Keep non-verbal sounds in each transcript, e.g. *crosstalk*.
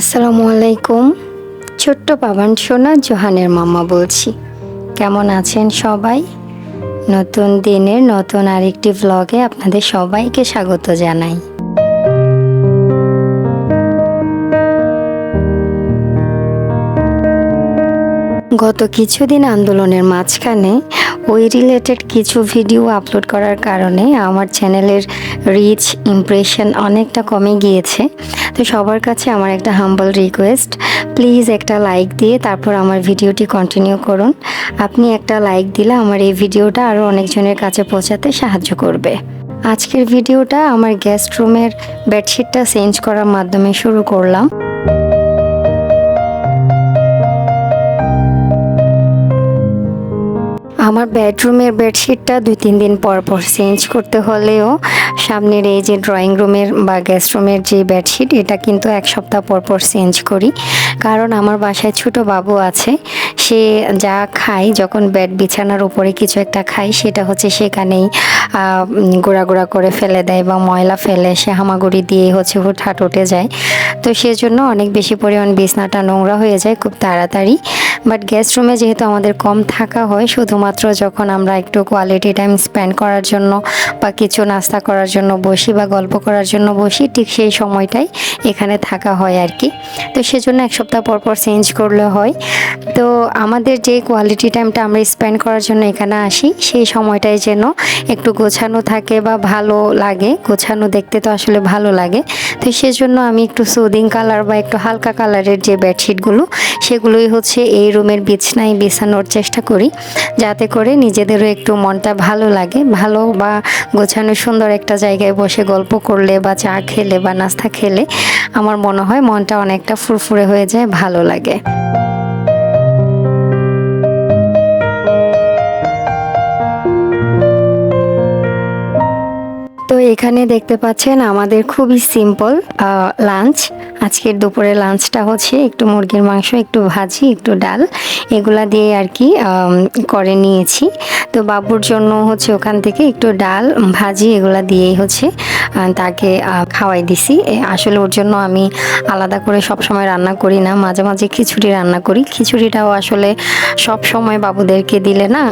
আসসালামু আলাইকুম। ছোট্ট পাবান সোনা জোহানের মাম্মা বলছি। কেমন আছেন সবাই? নতুন দিনের নতুন আরেকটি ব্লগে আপনাদের সবাইকে স্বাগত জানাই। গত কিছুদিন আন্দোলনের মাঝখানে ওই রিলেটেড কিছু ভিডিও আপলোড করার কারণে আমার চ্যানেলের রিচ ইমপ্রেশন অনেকটা কমে গিয়েছে। তো সবার কাছে আমার একটা হাম্বল রিকোয়েস্ট প্লিজ একটা লাইক দিয়ে তারপর আমার ভিডিওটি কন্টিনিউ করুন। আপনি একটা লাইক দিলে আমার এই ভিডিওটা আরও অনেকজনের কাছে পৌঁছাতে সাহায্য করবে। আজকের ভিডিওটা আমার গেস্ট রুমের বেডশিটটা চেঞ্জ করার মাধ্যমে শুরু করলাম। আমার বেডরুমের বেডশিটটা দুই, তিন দিন পর পর চেঞ্জ করতে হলেও সামনের এই যে ড্রয়িং রুমের বা গেস্ট রুমের যে বেডশিট এটা কিন্তু এক সপ্তাহ পর পর চেঞ্জ করি। কারণ আমার বাসায় ছোট বাবু আছে, সে যা খায়, যখন বেড বিছানার উপরে কিছু একটা খায়, সেটা হচ্ছে সেখানেই গোড়া গোড়া করে ফেলে দেয় বা ময়লা ফেলে, সে হামাগুড়ি দিয়ে হচ্ছে হুটহাট উঠে যায়। তো সেজন্য অনেক বেশি পরিমাণ বিছনাটা নোংরা হয়ে যায়, খুব তাড়াতাড়ি। বাট গেস্ট রুমে যেহেতু আমাদের কম থাকা হয়, শুধুমাত্র যখন আমরা একটু কোয়ালিটি টাইম স্পেন্ড করার জন্য বা কিছু নাস্তা করার জন্য বসি বা গল্প করার জন্য বসি, ঠিক সেই সময়টাই এখানে থাকা হয় আর কি। তো সেজন্য এক সপ্তাহ পর পর চেঞ্জ করলে হয়। তো আমাদের যে কোয়ালিটি টাইমটা আমরা স্পেন্ড করার জন্য এখানে আসি, সেই সময়টাই যেন একটু গোছানো থাকে বা ভালো লাগে। গোছানো দেখতে তো আসলে ভালো লাগে। তো সেজন্য আমি একটু সুদিং কালার বা একটু হালকা কালারের যে বেডশিটগুলো সেগুলোই হচ্ছে এই রুমের বিছনায় বিছানোর চেষ্টা করি, যাতে করে নিজেদেরও একটু মনটা ভালো লাগে। ভালো বা গোছানো সুন্দর একটা জায়গায় বসে গল্প করলে বা চা খেলে বা নাস্তা খেলে, আমার মনে হয় মনটা অনেকটা ফুরফুরে হয়ে যায়, ভালো লাগে। তো এখানে দেখতে পাচ্ছেন আমাদের খুবই সিম্পল লাঞ্চ আজকের দুপুরে লাঞ্চটা হচ্ছে একটু মুরগির মাংস, একটু ভাজি, একটু ডাল। এগুলা দিয়ে আর কি করে নিয়েছি। তো বাবুর জন্য হচ্ছে ওখান থেকে একটু ডাল, ভাজি এগুলা দিয়েই হচ্ছে তাকে খাওয়াই দিছি। আসলে ওর জন্য আমি আলাদা করে সব সময় রান্না করি না, মাঝে মাঝে খিচুড়ি রান্না করি। খিচুড়িটাও আসলে সব সময় বাবুদেরকে দিলে না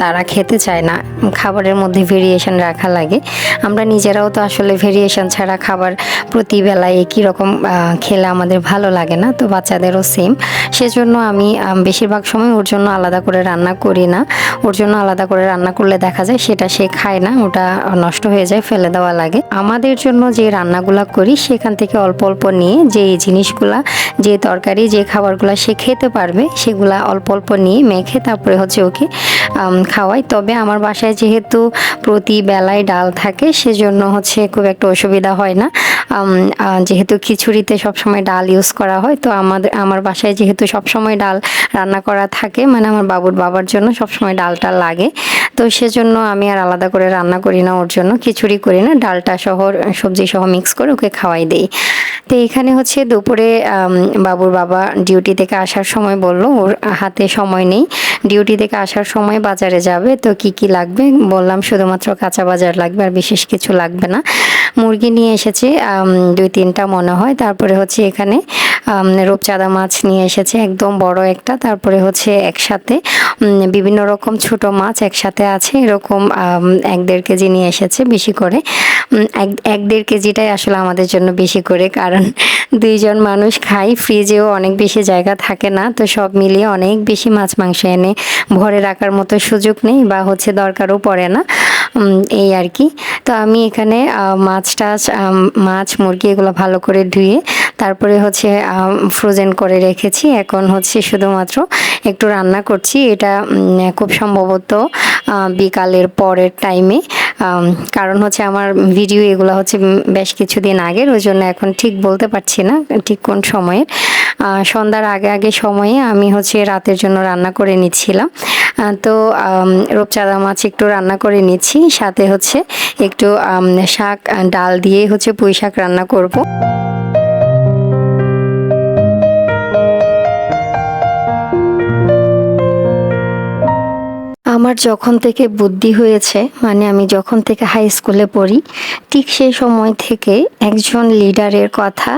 তারা খেতে চায় না। খাবারের মধ্যে ভেরিয়েশন রাখা লাগে। আমরা নিজেরাও তো আসলে ভেরিয়েশন ছাড়া খাবার প্রতি বেলায় একই রকম খেলে আমাদের ভালো লাগে না। তো বাচ্চাদেরও সেম সেজন্য আমি, বেশিরভাগ সময় ওর জন্য আলাদা করে রান্না করি না। ওর জন্য আলাদা করে রান্না করলে দেখা যায় সেটা সে খায় না, ওটা নষ্ট হয়ে যায়, ফেলে দেওয়া লাগে। আমাদের জন্য যে রান্নাগুলা করি, সেখান থেকে অল্প অল্প নিয়ে যে জিনিসগুলা, যে তরকারি, যে খাবারগুলো সে খেতে পারবে, সেগুলা অল্প অল্প নিয়ে মেখে তারপরে হচ্ছে ওকে খাওয়াই। তবে আমার বাসায় যেহেতু প্রতি বেলায় ডাল থাকে, সেজন্য হচ্ছে খুব একটা অসুবিধা হয় না। যেহেতু খিচুড়িতে সবসময় ডাল ইউজ করা হয়, তো আমাদের, আমার বাসায় যেহেতু সবসময় ডাল রান্না করা থাকে মানে আমার বাবুর বাবার জন্য সবসময় ডালটা লাগে, তো সেজন্য আমি আর আলাদা করে রান্না করি না, ওর জন্য খিচুড়ি করি না, ডালটা সহ সবজি সহ মিক্স করে ওকে খাওয়াই দেই। তো এখানে হচ্ছে দুপুরে বাবুর বাবা ডিউটি থেকে আসার সময় বলল, ওর হাতে সময় নেই ডিউটি থেকে আসার সময় বাজারে যাবে, তো কি কি লাগবে? বললাম, শুধুমাত্র কাঁচা বাজার লাগবে আর বিশেষ কিছু লাগবে না। মুরগি নিয়ে এসেছে দুই তিনটা মনে হয়। তারপরে হচ্ছে এখানে রূপচাঁদা মাছ নিয়ে এসেছে, একদম বড় একটা। তারপরে হচ্ছে একসাথে বিভিন্ন রকম ছোট মাছ একসাথে আছে। এরকম এক দেড় কেজি নিয়ে এসেছে বেশি করে। এক এক দেড় কেজিটাই আসলে আমাদের জন্য বেশি করে, কারণ *laughs* দুইজন মানুষ খাই, ফ্রিজেও অনেক বেশি জায়গা থাকে না। তো সব মিলিয়ে অনেক বেশি মাছ মাংস এনে ভরে রাখার মতো সুযোগ নেই বা হচ্ছে দরকারও পড়ে না। এই আর কি। তো আমি এখানে মাছ টাছ মাছ, মুরগি এগুলো ভালো করে ধুয়ে তারপরে হচ্ছে ফ্রোজেন করে রেখেছি। এখন হচ্ছে শুধুমাত্র একটু রান্না করছি। এটা খুব সম্ভবত বিকালের পরের টাইমে কারণ হচ্ছে আমার ভিডিও এগুলো হচ্ছে বেশ কিছুদিন আগের। ওই জন্য এখন ঠিক বলতে পারছি না ঠিক কোন সময়ের। সন্ধ্যার আগে আগে সময়ে আমি হচ্ছে রাতের জন্য রান্না করে নিচ্ছিলাম। তো রূপচাঁদা মাছ একটু রান্না করে নিচ্ছি, সাথে হচ্ছে একটু শাক ডাল দিয়ে হচ্ছে পুঁই শাক রান্না করব। আমার যখন থেকে বুদ্ধি হয়েছে মানে আমি যখন থেকে হাই স্কুলে পড়ি, ঠিক সেই সময় থেকে একজন লিডারের কথা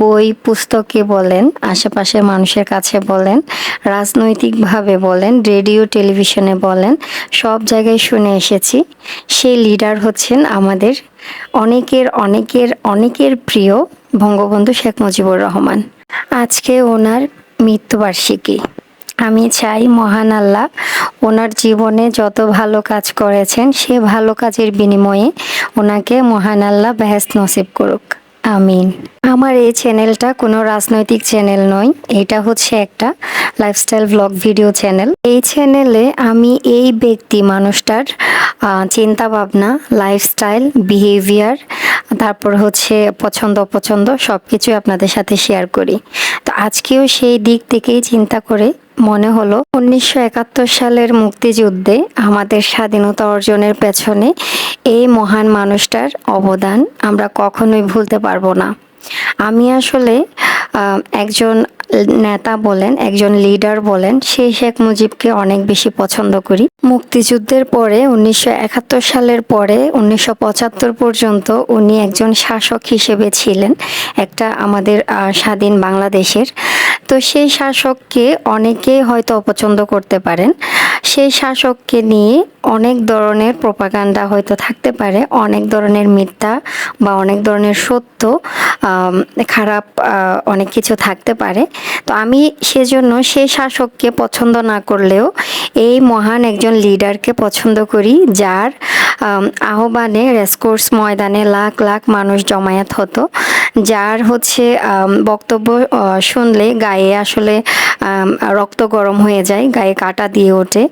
বই, পুস্তকে বলেন, আশেপাশের মানুষের কাছে বলেন, রাজনৈতিকভাবে বলেন রেডিও টেলিভিশনে বলেন, সব জায়গায় শুনে এসেছি। সেই লিডার হচ্ছেন আমাদের অনেকের অনেকের অনেকের প্রিয় বঙ্গবন্ধু শেখ মুজিবুর রহমান। আজকে ওনার মৃত্যুবার্ষিকী। আমি চাই মহান আল্লাহ ওনার জীবনে যত ভালো কাজ করেছেন, সে ভালো কাজের বিনিময়ে ওনাকে মহান আল্লাহ বেহেস্ত নসিব করুক। আমিন। আমার এই চ্যানেলটা কোনো রাজনৈতিক চ্যানেল নয়, এটা হচ্ছে একটা লাইফস্টাইল ব্লগ ভিডিও চ্যানেল এই চ্যানেলে আমি এই ব্যক্তি, মানুষটার চিন্তা ভাবনা লাইফস্টাইল বিহেভিয়ার তারপর হচ্ছে পছন্দ অপছন্দ সব কিছুই আপনাদের সাথে শেয়ার করি। তো আজকেও সেই দিক থেকেই চিন্তা করে মনে হলো উনিশশো একাত্তর সালের মুক্তিযুদ্ধে আমাদের স্বাধীনতা অর্জনের পেছনে এই মহান মানুষটার অবদান আমরা কখনোই ভুলতে পারব না। আমি আসলে একজন নেতা বলেন, একজন লিডার বলেন, সেই শেখ মুজিবকে অনেক বেশি পছন্দ করি। মুক্তিযুদ্ধের পরে, উনিশশো একাত্তর সালের পরে, উনিশশো পঁচাত্তর পর্যন্ত উনি একজন শাসক হিসেবে ছিলেন, একটা আমাদের স্বাধীন বাংলাদেশের। তো সেই শাসককে অনেকে হয়তো অপছন্দ করতে পারেন। সেই শাসককে নিয়ে অনেক ধরনের প্রপাগান্ডা হয়তো থাকতে পারে, অনেক ধরনের মিথ্যা বা অনেক ধরনের সত্য খারাপ অনেক কিছু থাকতে পারে। তো আমি সেজন্য সেই শাসককে পছন্দ না করলেও এই মহান একজন লিডারকে পছন্দ করি, যার আহ্বানে রেসকোর্স ময়দানে লাখ লাখ মানুষ জমায়েত হতো। যার হচ্ছে বক্তব্য শুনলে গায়ে আসলে রক্ত গরম হয়ে যায়, গায়ে কাটা দিয়ে ওঠে।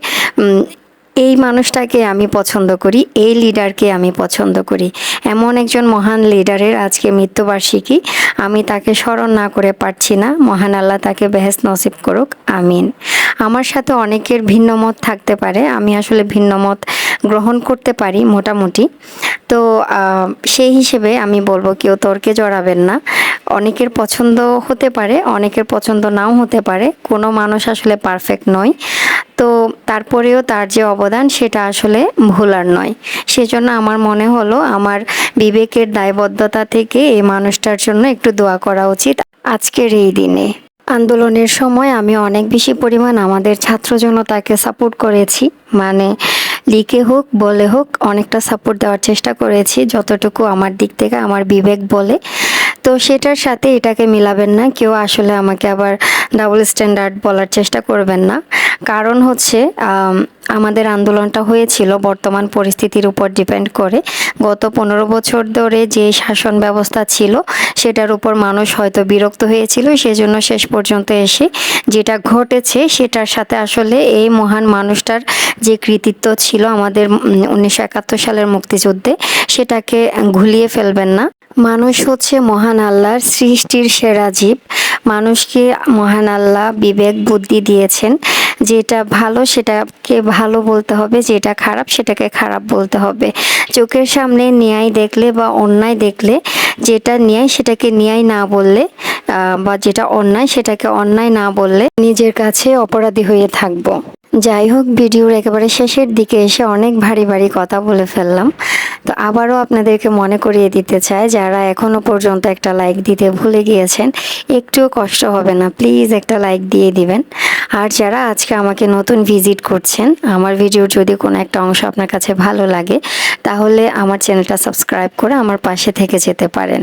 এই মানুষটাকে আমি পছন্দ করি, এই লিডারকে আমি পছন্দ করি। এমন একজন মহান লিডারের আজকে মৃত্যুবার্ষিকী, আমি তাকে স্মরণ না করে পারছি না। মহান আল্লাহ তাকে বেহেস নসিব করুক, আমিন। আমার সাথে অনেকের ভিন্ন মত থাকতে পারে, আমি আসলে ভিন্ন মত গ্রহণ করতে পারি মোটামুটি। তো সেই হিসেবে আমি বলব কেউ তর্কে জড়াবেন না। অনেকের পছন্দ হতে পারে, অনেকের পছন্দ নাও হতে পারে। কোনো মানুষ আসলে পারফেক্ট নয়। তো, তারপরেও তার যে অবদান সেটা আসলে ভোলার নয়। সেজন্য আমার মনে হলো আমার বিবেকের দায়বদ্ধতা থেকে এই মানুষটার জন্য একটু দোয়া করা উচিত আজকের এই দিনে। আন্দোলনের সময় আমি অনেক বেশি পরিমাণ আমাদের ছাত্র জনতাকে সাপোর্ট করেছি। মানে লিখে হোক, বলে হোক, অনেকটা সাপোর্ট দেওয়ার চেষ্টা করেছি, যতটুকু আমার দিক থেকে আমার বিবেক বলে। তো সেটার সাথে এটাকে মিলাবেন না, কেউ আসলে আমাকে আবার ডাবল স্ট্যান্ডার্ড বলার চেষ্টা করবেন না। কারণ হচ্ছে আমাদের আন্দোলনটা হয়েছিল বর্তমান পরিস্থিতির উপর ডিপেন্ড করে। গত পনেরো বছর ধরে যে শাসন ব্যবস্থা ছিল, সেটার উপর মানুষ হয়তো বিরক্ত হয়েছিল। সেজন্য শেষ পর্যন্ত এসে যেটা ঘটেছে, সেটার সাথে আসলে এই মহান মানুষটার যে কৃতিত্ব ছিল আমাদের উনিশশো একাত্তর সালের মুক্তিযুদ্ধে, সেটাকে ঘুলিয়ে ফেলবেন না। মানুষ হচ্ছে মহান আল্লাহর সৃষ্টির সেরা জীব। মানুষকে মহান আল্লাহ বিবেক বুদ্ধি দিয়েছেন। যেটা ভালো সেটাকে ভালো বলতে হবে, যেটা খারাপ সেটাকে খারাপ বলতে হবে। চোখের সামনে ন্যায় দেখলে বা অন্যায় দেখলে, যেটা ন্যায় সেটাকে ন্যায় না বললে বা যেটা অন্যায় সেটাকে অন্যায় না বললে, নিজের কাছে অপরাধী হয়ে থাকব। যাই হোক ভিডিওর একেবারে শেষের দিকে এসে অনেক ভারী ভারী কথা বলে ফেললাম। তো আবারও আপনাদেরকে মনে করিয়ে দিতে চাই, যারা এখনও পর্যন্ত একটা লাইক দিতে ভুলে গিয়েছেন, একটুও কষ্ট হবে না। প্লিজ একটা লাইক দিয়ে দিবেন। আর যারা আজকে আমাকে নতুন ভিজিট করছেন, আমার ভিডিওর যদি কোনো একটা অংশ আপনার কাছে ভালো লাগে, তাহলে আমার চ্যানেলটা সাবস্ক্রাইব করে আমার পাশে থেকে যেতে পারেন।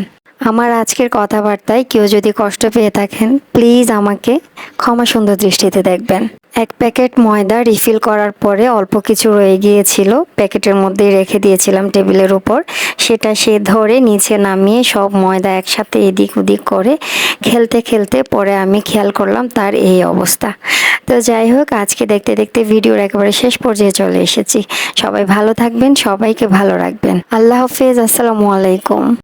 আমার আজকের কথাবার্তায় কেউ যদি কষ্ট পেয়ে থাকেন প্লিজ আমাকে ক্ষমা সুন্দর দৃষ্টিতে দেখবেন। এক প্যাকেট ময়দা রিফিল করার পরে অল্প কিছু রয়ে গিয়েছিল, প্যাকেটের মধ্যেই রেখে দিয়েছিলাম টেবিলের উপর। সেটা সে ধরে নিচে নামিয়ে সব ময়দা একসাথে এদিক ওদিক করে খেলতে খেলতে পরে আমি খেয়াল করলাম তার এই অবস্থা। তো যাই হোক, আজকে দেখতে দেখতে ভিডিওর একেবারে শেষ পর্যায়ে চলে এসেছি। সবাই ভালো থাকবেন, সবাইকে ভালো রাখবেন। আল্লাহ হাফেজ, আসসালামু আলাইকুম।